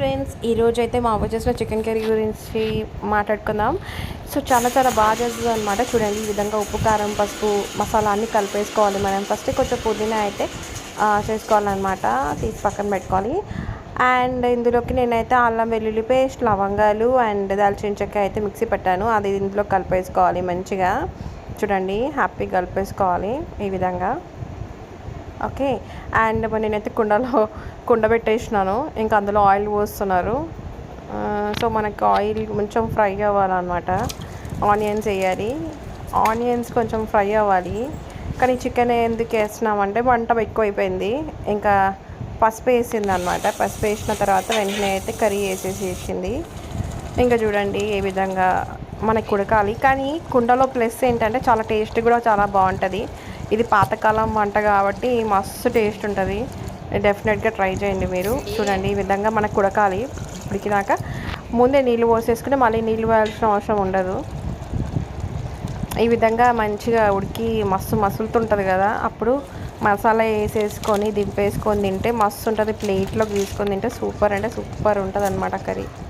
Friends ఈరోజు అయితే మా అవ్వ చేసిన చికెన్ కర్రీ గురించి మాట్లాడుకుందాం. సో చాలా చాలా బాగా చేస్తుంది అనమాట చూడండి ఈ విధంగా ఉప్పు కారం పసుపు మసాలా అన్నీ కలిపేసుకోవాలి మనం. ఫస్ట్ కొంచెం పుదీనా అయితే చేసుకోవాలన్నమాట. తీసి పక్కన పెట్టుకోవాలి. అండ్ ఇందులోకి నేనైతే అల్లం వెల్లుల్లి పేస్ట్ లవంగాలు అండ్ దాల్చిన చెక్క అయితే మిక్సీ పెట్టాను. అది ఇందులో కలిపేసుకోవాలి మంచిగా. చూడండి హ్యాపీగా కలిపేసుకోవాలి ఈ విధంగా. ఓకే. అండ్ నేనైతే కుండలో కుండ పెట్టేసినాను. ఇంకా అందులో ఆయిల్ పోస్తున్నారు. సో మనకి ఆయిల్ కొంచెం ఫ్రై అవ్వాలన్నమాట. ఆనియన్స్ వేయాలి. ఆనియన్స్ కొంచెం ఫ్రై అవ్వాలి. కానీ చికెన్ ఎందుకు వేస్తున్నామంటే వంట ఎక్కువైపోయింది. ఇంకా పసుపు వేసింది అనమాట పసుపు వేసిన తర్వాత వెంటనే అయితే కర్రీ వేసేసి వేసింది ఇంకా చూడండి ఏ విధంగా మనకి ఉడకాలి. కానీ కుండలో ప్లస్ ఏంటంటే చాలా టేస్ట్ కూడా చాలా బాగుంటుంది. ఇది పాతకాలం వంట కాబట్టి మస్తు టేస్ట్ ఉంటుంది. డెఫినెట్గా ట్రై చేయండి మీరు. చూడండి ఈ విధంగా మనకు ఉడకాలి ఉడికినాక. ముందే నీళ్ళు పోసేసుకుని మళ్ళీ నీళ్ళు పోయాల్సిన అవసరం ఉండదు. ఈ విధంగా మంచిగా ఉడికి మస్తు మసులుతుంటుంది కదా. అప్పుడు మసాలా వేసేసుకొని దింపేసుకొని తింటే మస్తు ఉంటుంది ప్లేట్లోకి తీసుకొని తింటే సూపర్ అంటే సూపర్ ఉంటుంది అనమాట కర్రీ.